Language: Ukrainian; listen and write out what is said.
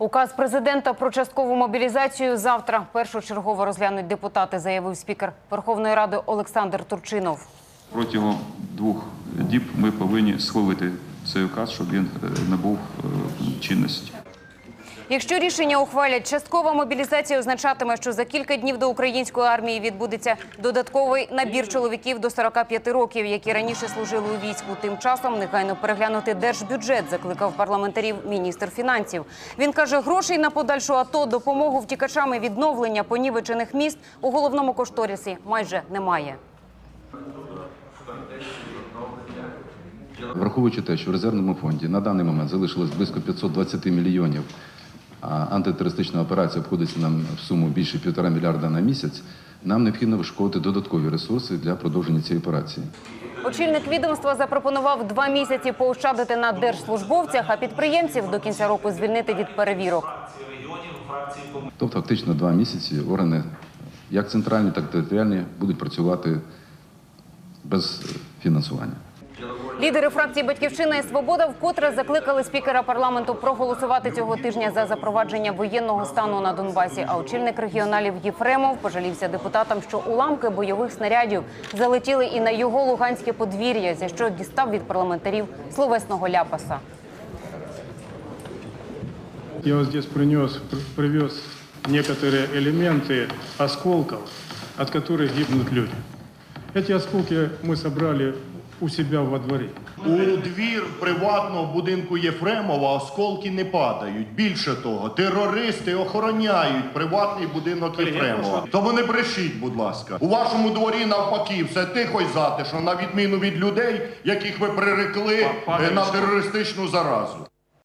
Указ президента про часткову мобілізацію завтра першочергово розглянуть депутати, заявив спікер Верховної Ради Олександр Турчинов. Протягом двох діб ми повинні схвалити цей указ, щоб він е, набув е, чинності. Якщо рішення ухвалять, часткова мобілізація означатиме, що за кілька днів до української армії відбудеться додатковий набір чоловіків до 45 років, які раніше служили у війську. Тим часом негайно переглянути держбюджет, закликав парламентарів міністр фінансів. Він каже, грошей на подальшу АТО, допомогу втікачам і відновлення понівечених міст у головному кошторисі майже немає. Враховуючи те, що в резервному фонді на даний момент залишилось близько 520 мільйонів, антитерористична операція обходиться нам в суму більше півтора мільярда на місяць, нам необхідно вишукувати додаткові ресурси для продовження цієї операції. Очільник відомства запропонував два місяці поощадити на держслужбовцях, а підприємців до кінця року звільнити від перевірок. Тобто, фактично два місяці органи, як центральні, так і територіальні, будуть працювати без фінансування. Лідери фракції Батьківщина і Свобода вкотре закликали спікера парламенту проголосувати цього тижня за запровадження воєнного стану на Донбасі. А очільник регіоналів Єфремов пожалівся депутатам, що уламки бойових снарядів залетіли і на його луганське подвір'я, за що дістав від парламентарів словесного ляпаса. Я вот здесь принес, пр- привез некоторые элементы осколков, от которых гибнут люди. Эти осколки мы собрали у себе во дворе. У двір приватного будинку Єфремова осколки не падають. Більше того, терористи охороняють приватний будинок Єфремова. Тому не брешіть, будь ласка. У вашому дворі навпаки все тихо й затишно, на відміну від людей, яких ви прирекли е, на терористичну заразу.